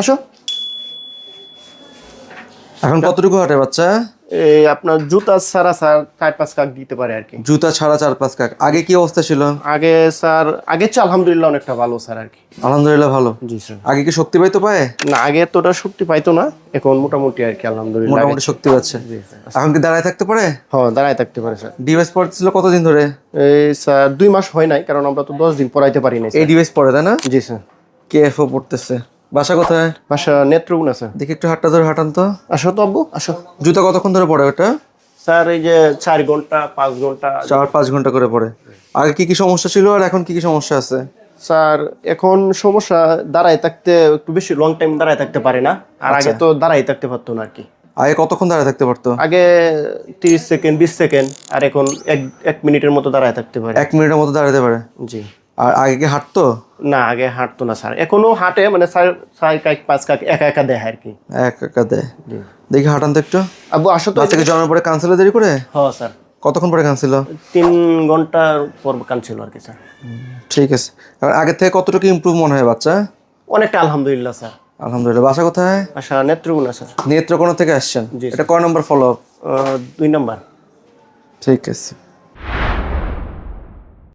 আসো। এখন কতটুকু হাঁটে বাচ্চা? এই আপনার জুতা ছাড়া স্যার চার পাঁচ কাক দিতে পারে আর কি। জুতা ছাড়া চার পাঁচ কাক। আগে কি অবস্থা ছিল? আগে স্যার চেয়ে আলহামদুলিল্লাহ অনেকটা ভালো স্যার আর কি। আলহামদুলিল্লাহ ভালো। জি স্যার। আগে কি শক্তি পাইতো পায়ে? না আগে এতটা শক্তি পাইতো না এখন মোটামুটি আর কি আলহামদুলিল্লাহ। মোটামুটি শক্তি পাচ্ছে। এখন কি দাঁড়ায় থাকতে পারে? হ্যাঁ দাঁড়ায় থাকতে পারে স্যার। ডিভাইস পড়তেছিল কতদিন ধরে? এই স্যার দুই মাস হয় নাই কারণ আমরা তো দশ দিন পড়াইতে পারি না এই ডিভাইস পড়ে তাই না? জি স্যার। কেএফও পড়তেছে। বাসা কোথায়? বাসা নেত্রগুনা স্যার। দেখি একটু হাতটা ধরে হাঁটান তো। আসো তো আব্বু আসো। জুতা কতক্ষণ ধরে পড়ে ওটা? স্যার এই যে চার ঘণ্টা পাঁচ ঘণ্টা। চার পাঁচ ঘণ্টা করে পড়ে। আগে কি কি সমস্যা ছিল আর এখন কি কি সমস্যা আছে? স্যার এখন সমস্যা দাঁড়ায় থাকতে একটু বেশি লং টাইম দাঁড়ায় থাকতে পারে না। আর আগে তো দাঁড়ায় থাকতে পারতো না আর কি। আগে কতক্ষণ দাঁড়ায় থাকতে পারতো? আগে তিরিশ সেকেন্ড বিশ সেকেন্ড আর এখন এক এক মিনিটের মতো দাঁড়ায় থাকতে পারে। এক মিনিটের মতো দাঁড়াতে পারে? জি। আর আগে কি হাঁটতো? না আগে হাঁটতো না স্যার। এখনও হাঁটে মানে স্যার ছয় কাক পাঁচ কাক একা একা দেয় আর কি। এক একা দেয়? দেখি হাঁটান তো একটু। আব্বু আসো তো। বাচ্চাকে জন্মের পরে কানসেলে দেরি করে? হ্যাঁ স্যার। কতক্ষণ পরে কানছিল তিন ঘণ্টার পর কান ছিল আর কি স্যার। ঠিক আছে। আর আগের থেকে কতটুকু ইমপ্রুভ মনে হয় বাচ্চা? অনেকটা আলহামদুলিল্লাহ স্যার। আলহামদুলিল্লাহ। বাসা কোথায়? আশা নেত্রগুনা স্যার। নেত্রকোনা থেকে আসছেন। জি, এটা কয় নম্বর ফলো আপ আহ, দুই নম্বর। ঠিক আছে।